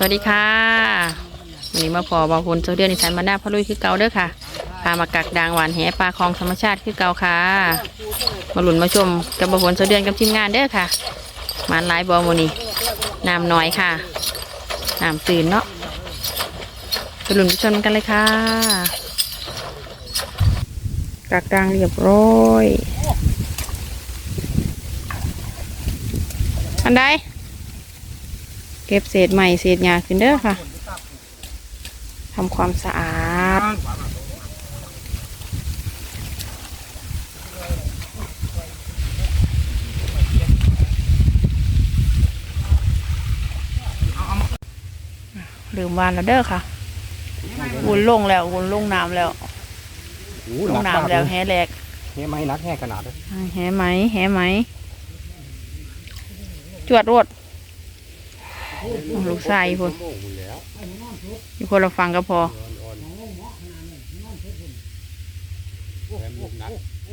สวัสดีค่ะวันนี้มาพอบาพลโซเดียนิสันมาหน้าพะลุยคือเก่าเด้อค่ะพามากักดางหวานแหปลาคลองธรรมชาติคือเก่าค่ะ มาหลุนมาชมกับบาพลโซเดียนกับทีมงานเด้อค่ะมานหลายบอมูนี่น้ำน้อยค่ะน้ำตื่นเนาะไปหลุนไปชมกันเลยค่ะ กักดางเรียบร้อยอันใด เก็บเศษใหม่เศษหญ้าขึ้นเด้อค่ะทำความสะอาด ลืมวานแล้วเด้อค่ะวุนลงแล้ววุนลงน้ำแล้วโอ้ลหงนักมากน้ำเลแล้วยแห่แหลกเฮ้ยไม่นักแห่ขนาดเลยอ่าแห่ไหมแห่ไหมจวดรวด ลูกชายพุ่นอยู่คนละฟังก็พอ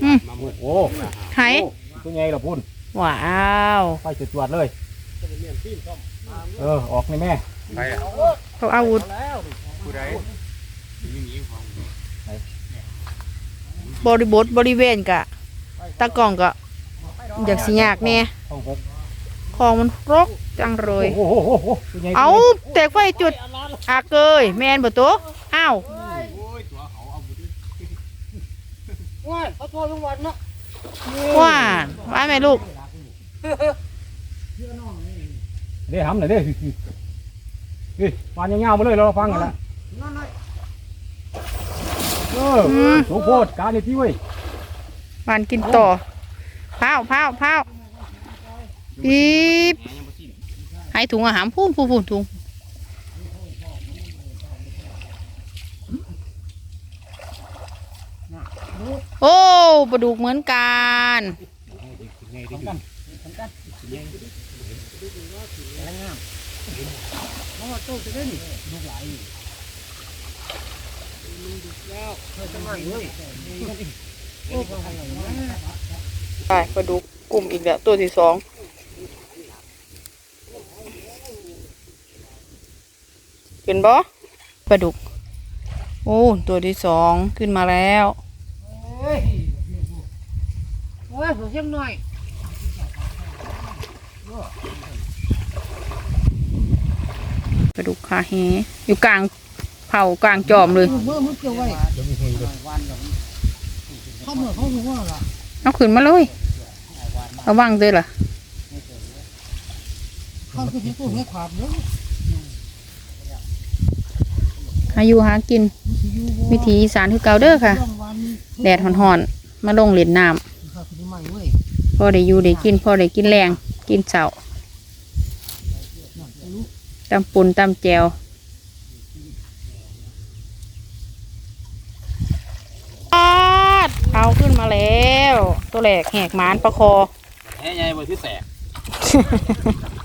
อืมโอ้ไห้ตัวไงล่ะพุ่นว้าวไปจุดจวดเลย เออ ออกในแม่เขาอาวุธบริบทบริเวณกะตะกล่องกะอยากสิยากแน่ต้องหก ของมันรกจังเลย โอ้โหโอ้โหตัวไงเอาแตกไฟจุดอากเกยแมนบ่ตัวอ้าวว่าเขาโทรทุกวันเนาะว่าว่าไหมลูกเด้ทำหน่อยเด้นี่วานยาวๆมาเลยเราฟังกันละนั่นไงเออโสโพดการนี่ที่เว้ยหวานกินต่อพาวพาวพาว ปี๊บให้ถุงอาหารพูนพูนพูนถุงโอ้ปลาดุกเหมือนกันได้นี่ลูกหลายนี่โอ้ก็ให้เอาไว้ไปปลาดุกกลุ่มอีกแล้วตัวที่สอง ขึ้นบ่ปลาดุก โอ้ตัวที่สองขึ้นมาแล้วเฮ้ยโอ้ยผมเชียงหน่อยปลาดุกคาแฮอยู่กลางเผากลางจอมเลยเมื่อมึงเกี่ยวไว้เขาเมื่อเขาหัวล่ะเอาขึ้นมาเลยระวังด้วยล่ะเขาคือที่ตัวให้ความเนาะอายุหากิน วิถีอีสานคือเก่าเด้อค่ะ แดดห่อนๆมาลงเล่นน้เขาคือใหม่เว้ยำพอได้อยู่ได้กินพอได้กินแรงกินเสาตำปุนตำแจวปาดเอาขึ้นมาแล้ว ตัวแหลกแหกหมานประคอแห่ใหญ่บ่ที่แตก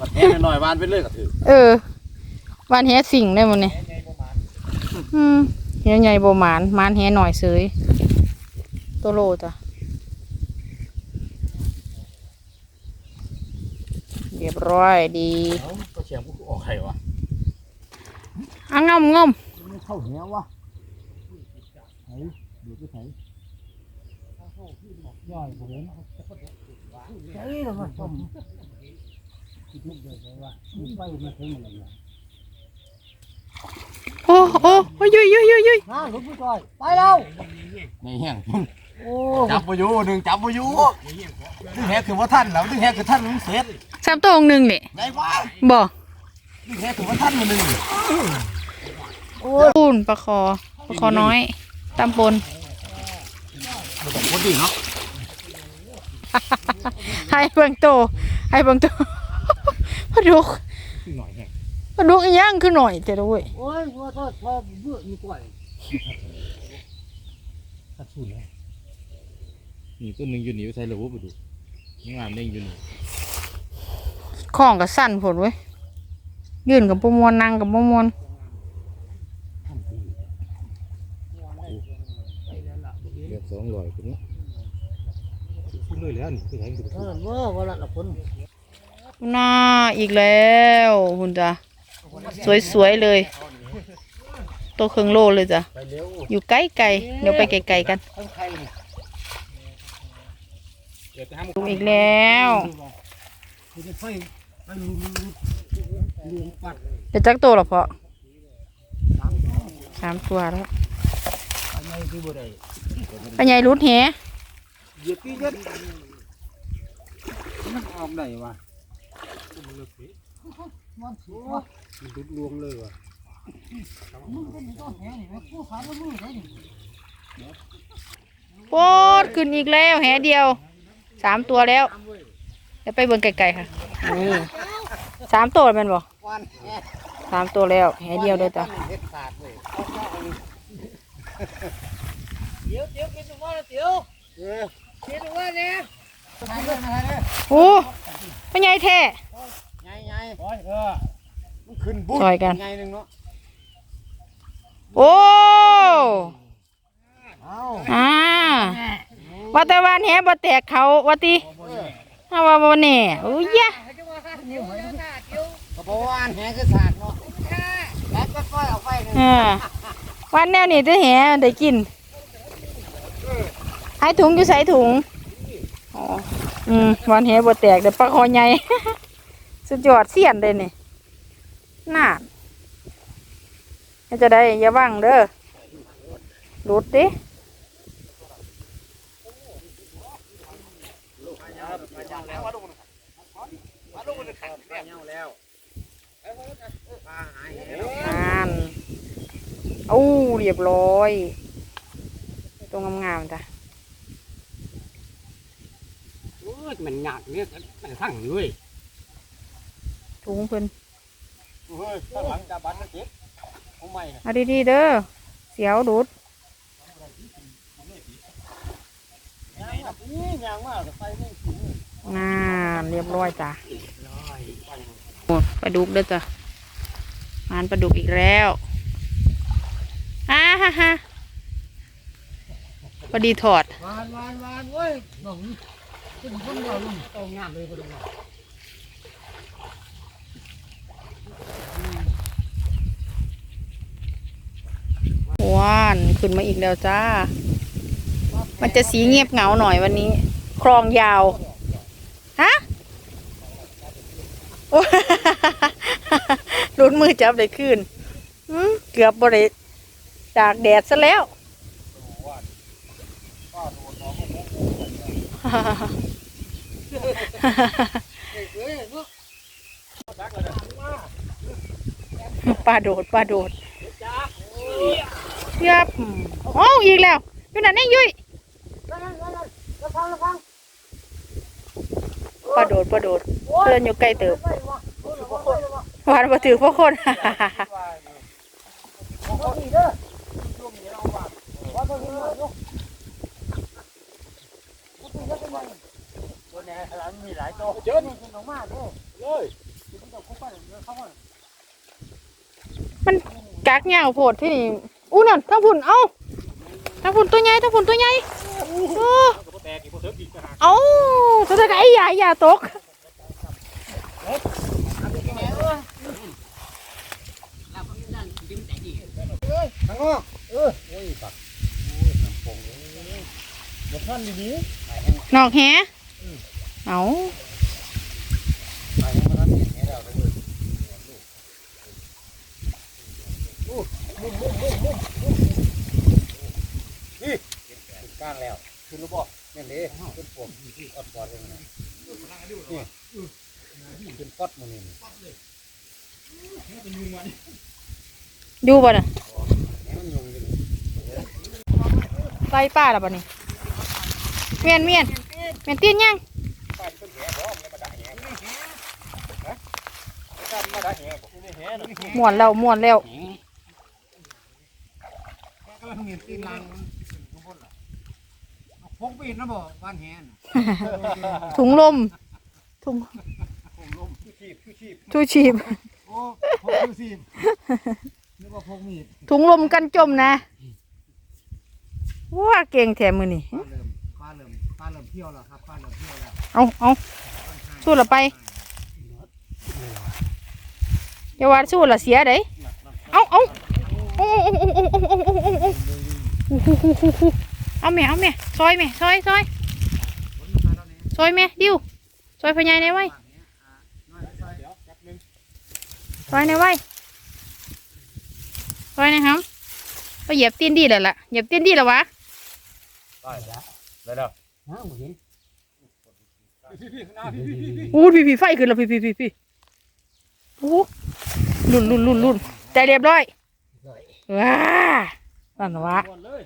บัดแห่หน่อยๆวานไปเรื่อยก็ถือเออวานแหสิ่งได้หมดเนี่ย อืมแหใหญ่บ่หมานหมานแหหน่อยเสยตัวโลจ้ะเรียบร้อยดีก็เชียงผู้ออกไข่วะอะงอมงอมเข้าเหนียววะไหนดูที่ไหนย่อยผมเห็นใช่หรอวะต้มคิดนึกเลยว่าไปไม่ถึงอะไรเนี่ย โอ้โอ้โอ้ยยุยยุยยุยยุยฮะลูกผู้ชายไปแล้วในแห้งโอ้จับบ่อยู่หนึ่งจับบ่อยู่ดึงแห่คือว่าท่านแล้วดึงแห่คือท่านมันเสร็จสามตัวองหนึ่งเนี่ยใหญ่ว่าบ่ดึงแห่คือว่าท่านมันหนึ่งปูนปลาคอปลาคอน้อยตำปนมันต้องคนดีเนาะให้เบิ่งโตให้เบิ่งโตปลาดุก ดุกอีหย่างคือหน่อยแต่ละเว้ยโอ้ยว่าทอดพอเบื่อมีกล้วยถ้าสู้แล้วนี่ตัวหนึ่งอยู่นี่ใส่ระบบไปดูงามเด้งอยู่นี่ของกับสั่นผลเว้ยยืนกับประมวลนั่งกับประมวลเรียบสองร้อยคนนี้ขึ้นเลยแล้วนี่คือแห้งคือเออเมื่อวันละคนน่าอีกแล้วคุณจ้ะโสวยๆเลย โตวครึ่งโลเลยจ้ะไปเร็วอยู่ไกลๆเดี๋ยวไปไกลๆกันทั้งไทยนี่เดี๋ยวจะให้มันดูอีกแล้วจะไฟไปลุมลุมปัดเดี๋ยวจักโตวหรอเพาะสามตัวแล้วอันนี้ที่บ่ได้ปัญญารุดแหเหยียบปีเย็ดมันออกได้วะ มันดุดลวงเลยวะโปดขึ้นอีกแล้วแหเดียวสามตัวแล้วเดี๋ยวไปเบิ่งไกลๆค่ะนี่สามตัวแมันบ่วันแหสามตัวแล้วแหเดียวเลยจ้ะเฮ็ดขาดเลยเดี๋ยวเดี๋ยวกินตัวเดี๋ยวเออกินตัวเนี่ยถ่ายด้วยถ่ายด้วยโอ้ปัญญาแท้ ไงไงโอ้ยเออมัน ขึ้นบุ๊ช่วยกัน ไงหนึ่งเนาะโอ้เอาอ่าว่าแต่วันแหบ่แตกเขาว่าติถ้าว่าบ่แน่โอ้ยยะก็บอกว่าอันแหคือสาดเนาะแล้วก็ค่อยเอาไฟหนึ่งอ่าวันแนวนี้จะแหได้กินให้ถุงอยู่ใส่ถุงอ๋ออืมวันแหบ่แตกแต่ปลาคอใหญ่ สุดยอดเสียนเลยนี่ น่าจะได้อย่าว่างเด้อหลุดดิแล้วปลาหายแหนานโอ้เรียบร้อย ตรงงามๆจ้ะโอ้ยมันหนักเนี่ยแต่ทั้งเลยถุงเพิ่น เฮ้ยข้างหลังจะบันมันเจ็บเอาใหม่เอาดีๆเด้อ เสียวหลุดยางแบบนี้ยางมากไฟไม่ถึงนานเรียบร้อยจ้ะร้อยโอ้ปลาดุกเด้อจ้ะมานปลาดุกอีกแล้วอ่าฮ่าฮ่าพอดีถอด วานวานวานเว้ยหนุ่มขึ้นคนเดียวลุงเอางามเลยพอดีว่า ว่านขึ้นมาอีกแล้วจ้า มันจะสีเงียบเหงาหน่อยวันนี้ คลองยาว ฮะโอ้ลุ้นมือจับเลยขึ้นเกือบบริจากแดดซะแล้ว ฮ่า ปลาโดดปลาโดดยับโอ้อีกแล้วอยู่นั่นนี่ยุ้ยปลาโดดปลาโดดเดินอยู่ใกล้เติบหวานมาถือพวกคนตัวนี้ร้านมีหลายตัวเยอะนี่กินออกมาเด้อเลยกินกับคุกไปเข้ามา มันกักเหงาโพดที่นี่อู้นั่นทั้งพุ่นเอ้าทั้งพุ่นตัวใหญ่ทั้งพุ่นตัวใหญ่โอ้แตกอีกพวกเอ้าตัวใหญ่ใหญ่อย่าตกทั้งออกเออโอ้ยปักโอ้ยน้ำปงเลยเดี๋ยวท่านดีนอกแฮเอา ๆไปยังมาท่านเห็นให้เราเลยนี่ก้างแล้วคือรู้บ่เนี่ยเด้ขึ้นปวดอดปอดยังไงนี่ขึ้นปอดมันนี่ อยู่บ่น่ะมันยุงอยู่ไล่ป้าแล้วบ่นี่เมียนเมียนเมียนตีนยังม่วนแล้วม่วนแล้วก็เห็นตีนลังทุกคนล่ะพกปีนนะบ่บ้านแหนถุงลมถุงผมลมชูชีพชูชีพชูชีพโอ้พกชูชีพนึก ว่าพกมีดถุงลมกันจมนะว่าเก่งแถมมือนี่ป้าเริ่มป้าเริ่มป้าเริ่มเที่ยวแล้วครับป้าเริ่มเที่ยวแล้วเอาเอาสู้ละไปอย่าว่าสู้ละเสียเด้เอาเอาเอาเอาแม่เอาแม่ซอยแม่ซอยซอยซอยแม่ดิวซอยพญายในไว้ซอยในไว้ซ อยนะครับไปเหยียบตีนดีแล้วล่ะเหยียบตีนดีแล้ววะได้แล้วได้แล้วฮะบ่เห็นพี่พี่ข้างหน้าพี่พี่พี่พี่อู้พี่พี่ไฟขึ้นแล้วพี่พี่พี่พี่โอ้ลุ่นลุ่นลุ่นลุ่นใจเรียบร้อยว้านั่นวะก่อนเลย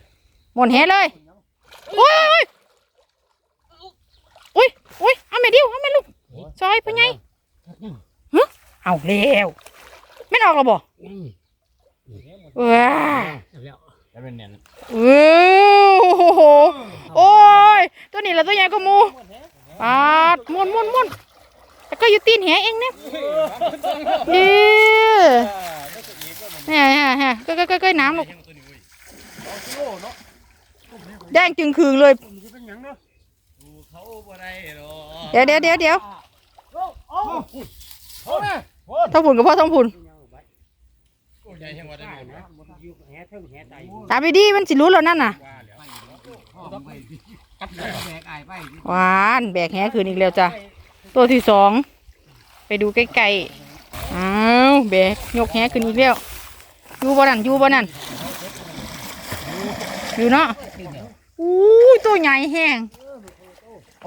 หมดแหเลยโอ้ยโอ้ยโอ้ยเอาแม่ดิวเอาแม่ลูกซอยพะไงเอาเร็วไม่นออกหรอบ่ ว้าแล้วเป็นเนี่ยโอ้โหโอ้ยตัวนี้ละตัวใหญ่ก็มูปาดม้วนม้วนม้วนแต่ก็อยู่ตีนแหเองเนี่ยดีเนี่ยฮะฮะก็ก็ก็ก็น้ำลูกแดงจึงคืงเลยเขาบ่ได้หรอเดี๋ยวเดี๋ยวเดี๋ยวเดี๋ยวโอ้ยโอ้ยท้องผุนกับพ่อท้องผุน ใหญ่แห่งว่าได้หรออยู่แหเทิงแหใจตามไปดีมันสิรู้แล้วนั่นน่ะกัดแบกอายไปหวานแบกแหคืนอีกแล้วจ้ะตัวที่สองไปดูใกล้ๆอ้าวแบกยกแหคืนอีกแล้วอยู่บ่นั่นอยู่บ่นั่นอยู่เนาะอู้ยตัวใหญ่แห้ง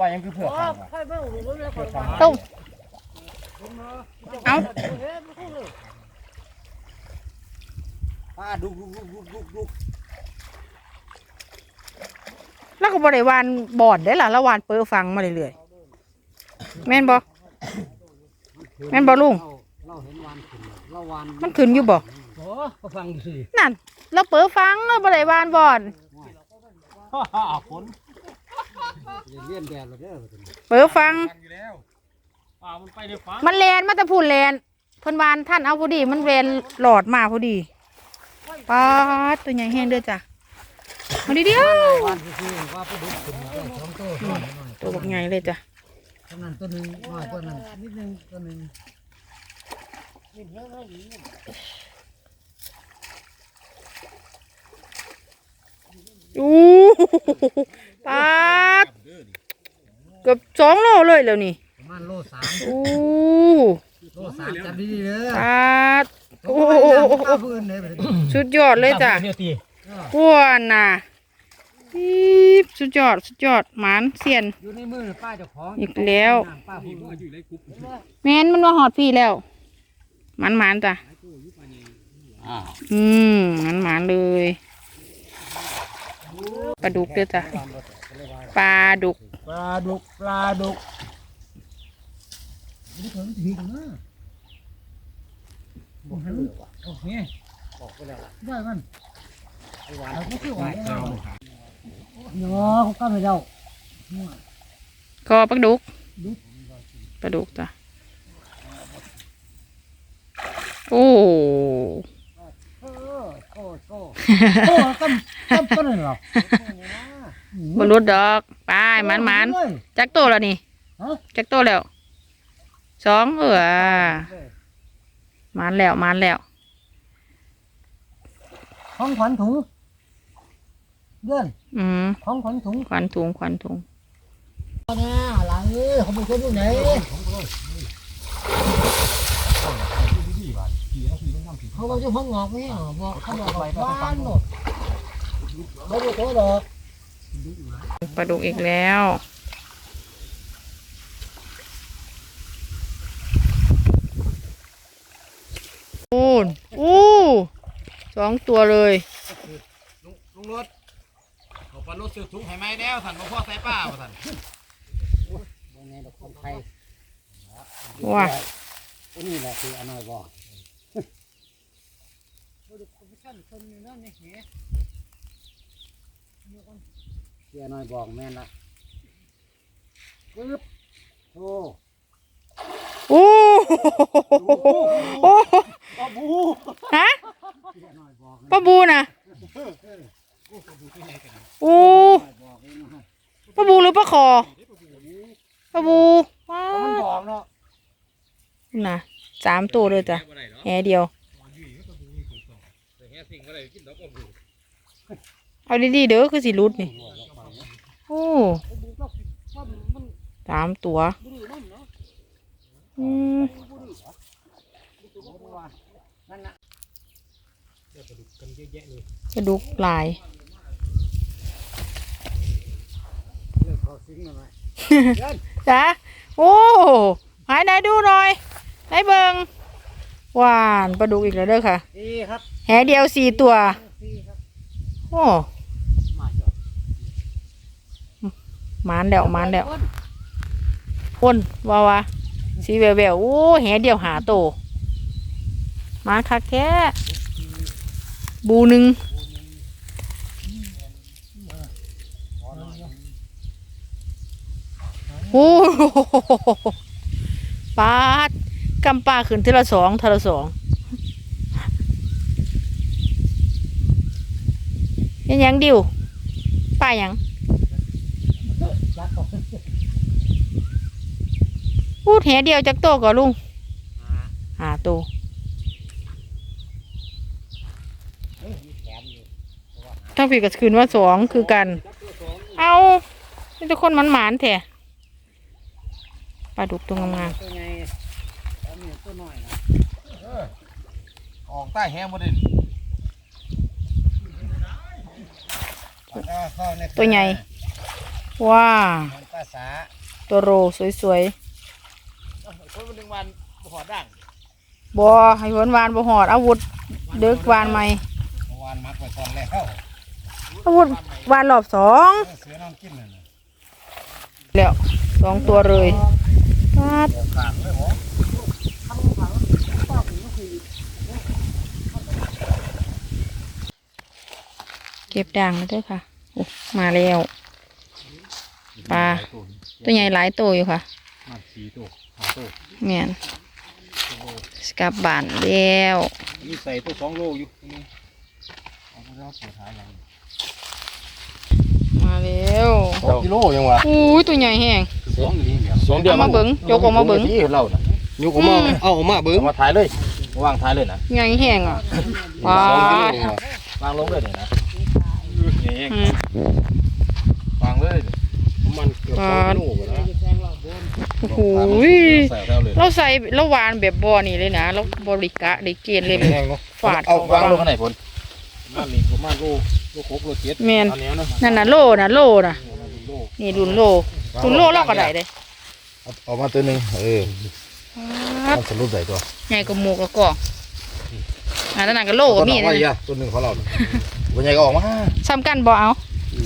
ว่ายังคือเผือกค่อยเบิ่งรู้แล้วค่อยต้มเอา ป้าดุกดุกดุกดุกดุกแล้วก็บริวานบอดได้ล่ะแล้ววานเปิดฟังมาเรื่อยๆแม่นบ่แม่นบ่ลุงเราเห็นวานขึ้นเราวานมันขึ้นอยู่บ่โอ้ก็ฟังสินั่นเราเปิดฟังแล้วบริวานบอดฮ่าฝนเลียนแดดแล้วเด้อเปิดฟังอยู่แล้วป่ามันไปเดี๋ยวฟ้ามันแลนมาแต่พูนแลนเพิ่นวานท่านเอาพอดี มันแลนหลอดมาพอดี ป้าดตัวใหญ่แห้งเด้อจ้ะมาดีเดียวตัวบักใหญ่เลยจ้ะตัวนั้นตัวนึงน้อยกว่านั้นนิดนึงตัวนึงอู้ปาดเกือบสองโลเลยแล้วนี่ประมาณโลสามอู้โลสามจับดีๆเด้อป้าด โอ้โหข้าพื้นเลยสุดยอดเลยจ้ะเนี่ยตีพวนน่ะปี๊บสุดยอดสุดยอดหมานเสียน อยู่ในมือป้าเจ้าของอีกแล้วป้าพูดอยู่ในคุกแม่นมันว่าหอดพี่แล้วหมันหมานจ้ะอ่าอืมหมันหมานเลยปลาดุกเด้อจ้ะปลาดุกปลาดุกปลาดุกนี่ถึงถึงนะ โอ้โหโอเคบอกไปแล้วได้มันเอาก็คือหวานเนาะเขาก็ไม่เล่าคอปลาดุกปลาดุกจ้ะโอ้เออโอ้โอ้โอ้ต้นต้นต้นเลยเหรอบรุษดอกไปหมันหมันจักโตแล้วนี่ฮะจักโตแล้วสองเออ หมันแล้วหมันแล้วของขวัญถุงเดือนอืมของขวัญถุงควันถุงควันถุงนะหลังนี้เขาเป็นคนอยู่ไหนเขาบอกจะพังงอกไหมบอกเขาบอกบ้านหมดเขาบอกตัวดอกปลาดุกอีกแล้วโอ้นอู้ส องตัวเลยลุงลุงรถเขาปลารถซื้อถุงให้ไหมแล้วท่านบ่พ่อใส่ป้าบ่ท่านในดอกคนไทยว้านี่แหละคืออน้อยบอกเสียน้อยบอกแม่นละปึ๊บโอ้โอ้โอ้ปลาบูฮะ เสียน้าบูน่ะโอ้ปลาบูหรือปลาคอปลาบูว้ามันวบอกเนาะน่ะสามามตัวเลยจ้ะแหเดียวเอาดีๆเด้อคือสิรุดนี่โอ้สามตัวอืม กระดูกลายจ้ะโอ้หายไหนดูหน่อยไหนเบิงหวานปลาดุกอีกแล้วเด้อค่ะดีครับแหเดียวสี่ตัวดีครับโอ้มาจอดหมานแล้วหมานแล้วพ่นว่าวะสีแววแววๆโอ้แหเดียวหาโตหมานคักแค่ บูหนึ่งโอ้โหปาดกำปลาขึ้นทีละสองทีละสองยังยังดิวป้ายังจัดก่อนพูดแหเดียวจากโตก่อนลุงหาโตเฮ้ยมีแถมอยู่ ถ้าผิดก็คืนว่าสองคือกัน เอานี่ทุกคนมันหมานแท้ปลาดุกตัวงามตัวไงแล้วมีตัวน้อยนะออกใต้แห้งบ่ได้ๆตัวใหญ่ว้าภาษาตัวโรสวยคนหนึ่งวันบ่หอดด่างๆบอให้ผลวานบ่หอดอาวุธเดึกวานใหม่วานมักไว้ตอนแล้ วอาวุธวานรอบสองเสือน้องกินน่ะนะแล้วสองตัวเลยปาดขางเลยหรอเก็บด่างแล้วเด้วยค่ะโอ้มาแล้วปลาตัวใหญ่หลายตัวอยู่ค่ะมาสี่ตัวห้าตัวเมียนสกลับบ้านแล้วมีใส่ตัวสองโลอยู่นี่เอาไปแล้วปวดหายหลัง มาแล้วสองกิโลยังวะอุ้ยตัวใหญ่แห้งสองนี่สองเดียวเอามาเบิ้งโจกออกมาเบิ้งที่เราน่ะยกออกมาอืมเอาออกมาเบิ้งมาถ่ายเลยวางถ่ายเลยนะใหญ่แห้งอะว้าสองกิโลดวะวางลงเลยเนี่ยนะอืมวางเลยมันเกือบสองกิโลกว่าแล้วโอ้โหใส่แล้วเลยเราใส่เราหวานแบบบอนี่เลยนะเราบริกะได้เกณฑ์เลยแบบแห้งเนาะฝาดเอาของวางลงเราข้างไหนพลประมาณนี้ประมาณโลโล หกโลเจ็ดแม่นอันเนี้ยเนาะนั่นน่ะโลน่ะโลน่ะ โลนี่รุ่นโลรุ่นโลเราก็ได้เลยเอาเอามาตัวหนึ่งเออป๊าดมันสรุปใส่ตัวใหญ่กว่าหมูกระกอกอ่านั่นนะก็โลก็มีตัวนะไว้อะตัวหนึ่งของเราวันใหญ่ก็ออกมาซ้ำกันบ่เอา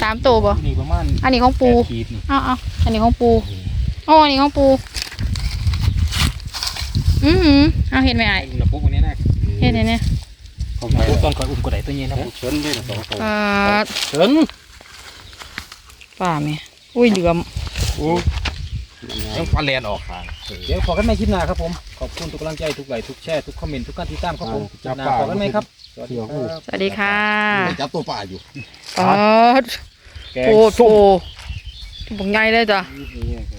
สามตัวบ่นี่ประมาณอันนี้ของปูขีดนี่เอาเอาอันนี้ของปูอ๋ออันนี้ของปู อือหือเอาเห็นไหมไอ้ ระปุกวันนี้นะเห็นไหมเนี่ย ผมไปตอนคอยอุ้มกระไดตัวนี้นะเชิญด้วยสองตัวปลาเชิญปลาแม่อุ้ยเหลือมยังฟันแลนออกทางเดี๋ยวขอกันใหม่คลิปหน้าครับผม ขอบคุณทุกกำลังใจทุกไลค์ทุกแชร์ทุกคอมเมนต์ทุกการติดตามครับผมคลิปหน้าขอกันใหม่ครับ สวัสดีครับสวัสดีค่ะจับตัวป่าอยู่ปลาแกงโอ้โหส้มถุงใหญ่เลยจ้ะนี่